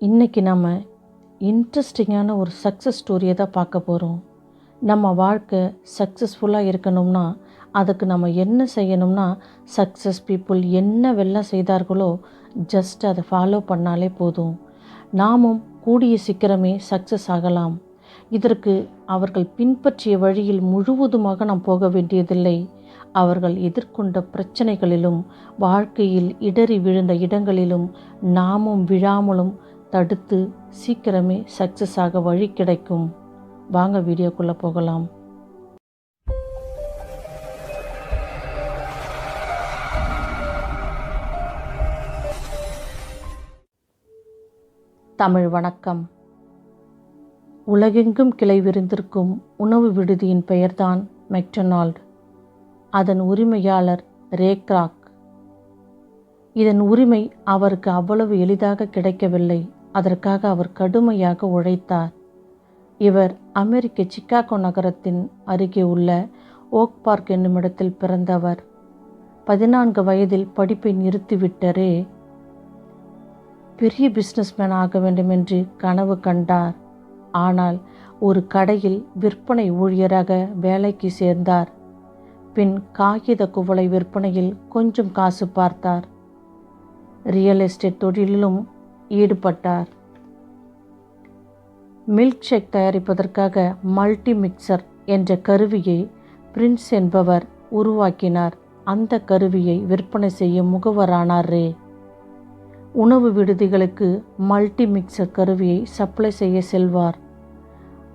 இன்றைக்கி நம்ம இன்ட்ரெஸ்டிங்கான ஒரு சக்ஸஸ் ஸ்டோரியை தான் பார்க்க போகிறோம் நம்ம வாழ்க்கை சக்ஸஸ்ஃபுல்லாக இருக்கணும்னா அதுக்கு நம்ம என்ன செய்யணும்னா சக்ஸஸ் பீப்புள் என்ன வெள்ளம் செய்தார்களோ ஜஸ்ட் அதை ஃபாலோ பண்ணாலே போதும். நாமும் கூடிய சீக்கிரமே சக்ஸஸ் ஆகலாம். இதற்கு அவர்கள் பின்பற்றிய வழியில் முழுவதுமாக நாம் போக வேண்டியதில்லை. அவர்கள் எதிர்கொண்ட பிரச்சனைகளிலும் வாழ்க்கையில் இடறி விழுந்த இடங்களிலும் நாமும் விழாமலும் தடுத்து சீக்கிரமே சக்ஸஸ் ஆக வழி கிடைக்கும். வாங்க வீடியோக்குள்ளே போகலாம். தமிழ் வணக்கம். உலகெங்கும் கிளை விரிந்திருக்கும் உணவு விடுதியின் பெயர்தான் மெக்டொனால்ட். அதன் உரிமையாளர் ரேக்ராக் இதன் உரிமை அவருக்கு அவ்வளவு எளிதாக கிடைக்கவில்லை. அதற்காக அவர் கடுமையாக உழைத்தார். இவர் அமெரிக்க சிக்காகோ நகரத்தின் அருகே உள்ள ஓக் பார்க் என்னுமிடத்தில் பிறந்தவர். பதினான்கு வயதில் படிப்பை நிறுத்திவிட்டரே. பெரிய பிஸ்னஸ்மேன் ஆக வேண்டும் என்று கனவு கண்டார். ஆனால் ஒரு கடையில் விற்பனை ஊழியராக வேலைக்கு சேர்ந்தார். பின் காகித குவளை விற்பனையில் கொஞ்சம் காசு பார்த்தார். ரியல் எஸ்டேட் தொழிலிலும் ஈடுபட்டார். மில்க் ஷேக் தயாரிப்பதற்காக மல்டி மிக்சர் என்ற கருவியை பிரின்ஸ் என்பவர் உருவாக்கினார். அந்த கருவியை விற்பனை செய்யும் முகவரானார் ரே. உணவு விடுதிகளுக்கு மல்டி மிக்சர் கருவியை சப்ளை செய்ய செல்வார்.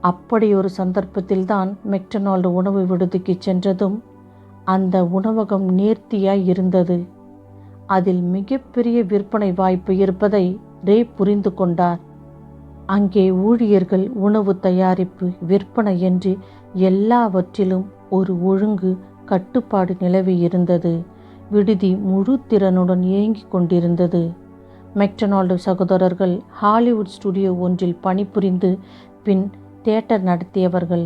அப்படி ஒரு சந்தர்ப்பத்தில்தான் மெக்டனால்டு உணவு விடுதிக்கு சென்றதும் அந்த உணவகம் நேர்த்தியாய் இருந்தது. அதில் மிகப்பெரிய விற்பனை வாய்ப்பு இருப்பதை ரே புரிந்து கொண்டார். அங்கே ஊழியர்கள் உணவு தயாரிப்பு விற்பனை என்று எல்லாவற்றிலும் ஒரு ஒழுங்கு கட்டுப்பாடு நிலவி இருந்தது. விடுதி முழு திறனுடன் இயங்கிக் கொண்டிருந்தது. மெக்டனால்டு சகோதரர்கள் ஹாலிவுட் ஸ்டுடியோ ஒன்றில் பணிபுரிந்து பின் தியேட்டர் நடத்தியவர்கள்.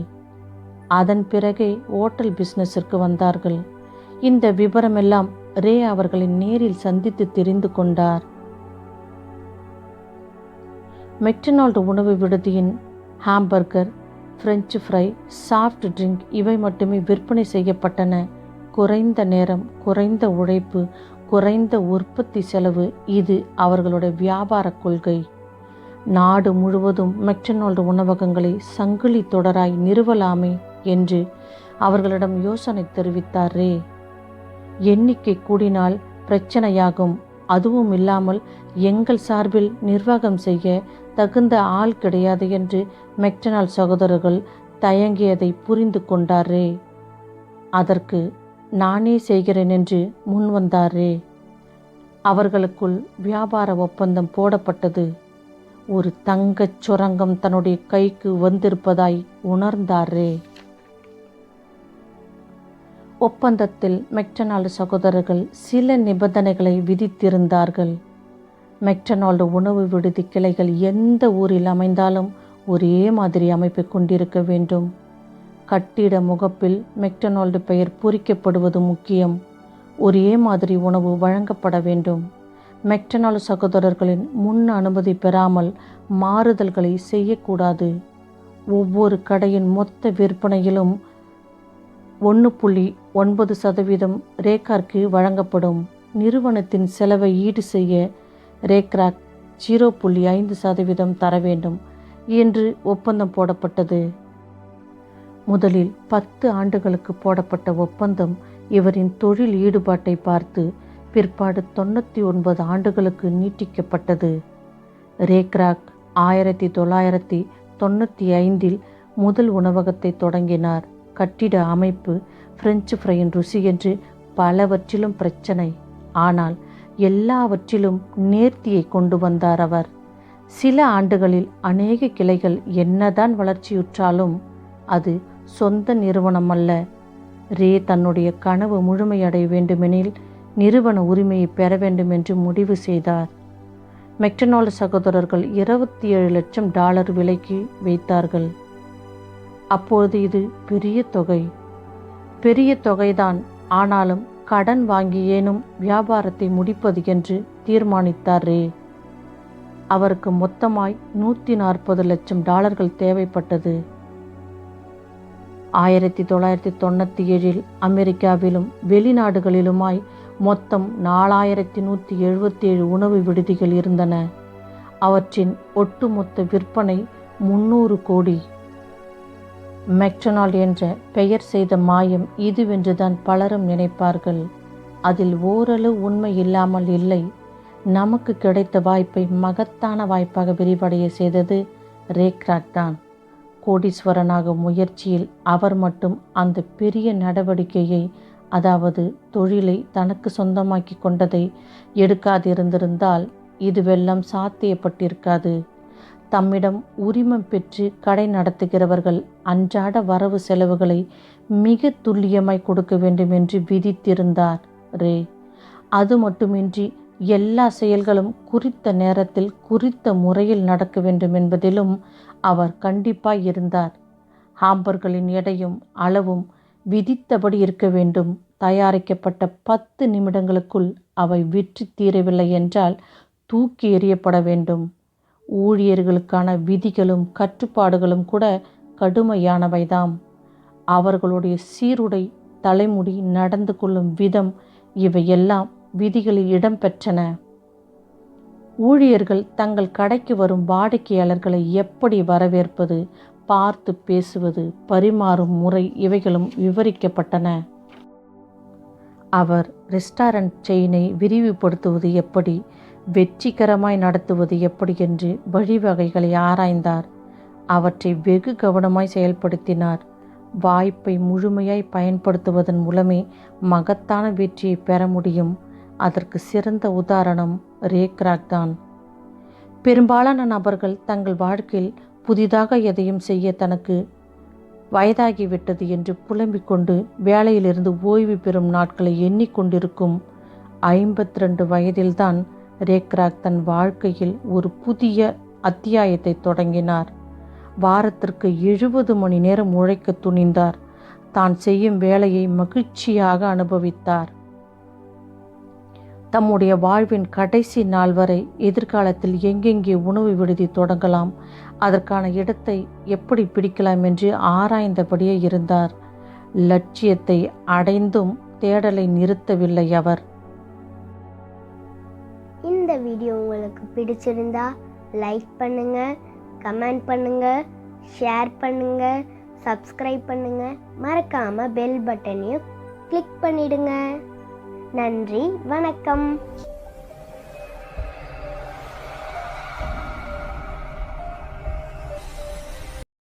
அதன் பிறகே ஓட்டல் பிஸ்னஸிற்கு வந்தார்கள். இந்த விவரமெல்லாம் ரே அவர்களை நேரில் சந்தித்து தெரிந்து கொண்டார். மெக்டனால்டு உணவு விடுதியின் hamburger French fry soft drink இவை மட்டுமே விற்பனை செய்யப்பட்டன. குறைந்த நேரம் குறைந்த உழைப்பு குறைந்த உற்பத்தி செலவு இது அவர்களுடைய வியாபார கொள்கை. நாடு முழுவதும் மெக்டனால்டு உணவகங்களை சங்கிலி தொடராய் நிறுவலாமே என்று அவர்களிடம் யோசனை தெரிவித்தார். ரே எண்ணிக்கை கூடினால் பிரச்சனையாகும். அதுவும் இல்லாமல் எங்கள் சார்பில் நிர்வாகம் செய்ய தகுந்த ஆள் கிடையாது என்று மெக்டனால் சகோதரர்கள் தயங்கியதை புரிந்து கொண்டாரே. அதற்கு நானே செய்கிறேன் என்று முன்வந்தாரே அவர்களுக்குள் வியாபார ஒப்பந்தம் போடப்பட்டது. ஒரு தங்கச் சுரங்கம் தன்னுடைய கைக்கு வந்திருப்பதாய் உணர்ந்தாரே. ஒப்பந்தத்தில் மெக்டனால்டு சகோதரர்கள் சில நிபந்தனைகளை விதித்திருந்தார்கள். மெக்டனால்டு உணவு விடுதி கிளைகள் எந்த ஊரில் அமைந்தாலும் ஒரே மாதிரி அமைப்பை கொண்டிருக்க வேண்டும். கட்டிட முகப்பில் மெக்டனால்டு பெயர் பொறிக்கப்படுவது முக்கியம். ஒரே மாதிரி உணவு வழங்கப்பட வேண்டும். மெக்டனால்டு சகோதரர்களின் முன் அனுமதி பெறாமல் மாறுதல்களை செய்யக்கூடாது. ஒவ்வொரு கடையின் மொத்த விற்பனையிலும் ஒன்று புள்ளி ஒன்பது சதவீதம் ரேக்கார்க்கு வழங்கப்படும். நிறுவனத்தின் செலவை ஈடு செய்ய ரேக்ராக் ஜீரோ புள்ளி ஐந்து சதவீதம் தர வேண்டும் என்று ஒப்பந்தம் போடப்பட்டது. முதலில் பத்து ஆண்டுகளுக்கு போடப்பட்ட ஒப்பந்தம் இவரின் தொழில் ஈடுபாட்டை பார்த்து பிற்பாடு தொண்ணூற்றி ஒன்பது ஆண்டுகளுக்கு நீட்டிக்கப்பட்டது. ரேக்ராக் ஆயிரத்தி தொள்ளாயிரத்தி தொண்ணூற்றி ஐந்தில் முதல் உணவகத்தை தொடங்கினார். கட்டிட அமைப்பு பிரெஞ்சு ஃப்ரையின் ருசி என்று பலவற்றிலும் பிரச்சனை. ஆனால் எல்லாவற்றிலும் நேர்த்தியை கொண்டு வந்தார் அவர். சில ஆண்டுகளில் அநேக கிளைகள் என்னதான் வளர்ச்சியுற்றாலும் அது சொந்த நிறுவனம் அல்ல. ரே தன்னுடைய கனவு முழுமையடைய வேண்டுமெனில் நிறுவன உரிமையை பெற வேண்டும் என்று முடிவு செய்தார். மெக்டனால்டு சகோதரர்கள் இருபத்தி ஏழு லட்சம் டாலர் விலைக்கு வைத்தார்கள். அப்பொழுது இது பெரிய தொகை. பெரிய தொகைதான். ஆனாலும் கடன் வாங்கியேனும் வியாபாரத்தை முடிப்பது என்று தீர்மானித்தார். ரே அவருக்கு மொத்தமாய் நூற்றி நாற்பது லட்சம் டாலர்கள் தேவைப்பட்டது. ஆயிரத்தி தொள்ளாயிரத்தி தொண்ணூற்றி ஏழில் அமெரிக்காவிலும் வெளிநாடுகளிலுமாய் மொத்தம் நாலாயிரத்தி நூற்றி எழுபத்தி ஏழு உணவு விடுதிகள் இருந்தன. அவற்றின் ஒட்டுமொத்த விற்பனை முன்னூறு கோடி. மெக்டொனால்ட் என்ற பெயர் செய்த மாயம் இதுவென்றுதான் பலரும் நினைப்பார்கள். அதில் ஓரளவு உண்மை இல்லாமல் இல்லை. நமக்கு கிடைத்த வாய்ப்பை மகத்தான வாய்ப்பாக விரிவடைய செய்தது ரேக்ராக் தான். கோடீஸ்வரனாகும் முயற்சியில் அவர் மட்டும் அந்த பெரிய நடவடிக்கையை அதாவது தொழிலை தனக்கு சொந்தமாக்கி கொண்டதை எடுக்காதிருந்திருந்தால் இதுவெல்லாம் சாத்தியப்பட்டிருக்காது. தம்மிடம் உரிமம் பெற்று கடை நடத்துகிறவர்கள் அன்றாட வரவு செலவுகளை மிக துல்லியமாய் கொடுக்க வேண்டும் என்று விதித்திருந்தார். ரே அது மட்டுமின்றி எல்லா செயல்களும் குறித்த நேரத்தில் குறித்த முறையில் நடக்க வேண்டும் என்பதிலும் அவர் கண்டிப்பாய் இருந்தார். ஹாம்பர்களின் எடையும் அளவும் விதித்தபடி இருக்க வேண்டும். தயாரிக்கப்பட்ட பத்து நிமிடங்களுக்குள் அவை விற்று தீரவில்லை என்றால் தூக்கி எறியப்பட வேண்டும். ஊழியர்களுக்கான விதிகளும் கட்டுப்பாடுகளும் கூட கடுமையானவைதாம். அவர்களுடைய சீருடை தலைமுடி நடந்து கொள்ளும் விதம் இவையெல்லாம் விதிகளில் இடம்பெற்றன. ஊழியர்கள் தங்கள் கடைக்கு வரும் வாடிக்கையாளர்களை எப்படி வரவேற்பது பார்த்து பேசுவது பரிமாறும் முறை இவைகளும் விவரிக்கப்பட்டன. அவர் ரெஸ்டாரண்ட் செயினை விரிவுபடுத்துவது எப்படி வெற்றிகரமாய் நடத்துவது எப்படி என்று வழிவகைகளை ஆராய்ந்தார். அவற்றை வெகு கவனமாய் செயல்படுத்தினார். வாய்ப்பை முழுமையாய் பயன்படுத்துவதன் மூலமே மகத்தான வெற்றியை பெற முடியும். அதற்கு சிறந்த உதாரணம் ரேக்ராக் தான். பெரும்பாலான நபர்கள் தங்கள் வாழ்க்கையில் புதிதாக எதையும் செய்ய தனக்கு வயதாகிவிட்டது என்று புலம்பிக் கொண்டு வேலையிலிருந்து ஓய்வு பெறும் நாட்களை எண்ணிக்கொண்டிருக்கும் ஐம்பத்தி ரெண்டு வயதில்தான் ரேக்ராக் தன் வாழ்க்கையில் ஒரு புதிய அத்தியாயத்தை தொடங்கினார். வாரத்திற்கு எழுபது மணி நேரம் உழைக்க துணிந்தார். தான் செய்யும் வேலையை மகிழ்ச்சியாக அனுபவித்தார். தம்முடைய வாழ்வின் கடைசி நாள் வரை எதிர்காலத்தில் எங்கெங்கே உணவு விடுதி தொடங்கலாம் அதற்கான இடத்தை எப்படி பிடிக்கலாம் என்று ஆராய்ந்தபடியே இருந்தார். லட்சியத்தை அடைந்தும் தேடலை நிறுத்தவில்லை அவர். வீடியோ உங்களுக்கு பிடிச்சிருந்தா லைக் பண்ணுங்க கமெண்ட் பண்ணுங்கள் ஷேர் பண்ணுங்கள் சப்ஸ்கிரைப் பண்ணுங்க. மறக்காமல் பெல் பட்டனையும் கிளிக் பண்ணிடுங்க. நன்றி வணக்கம்.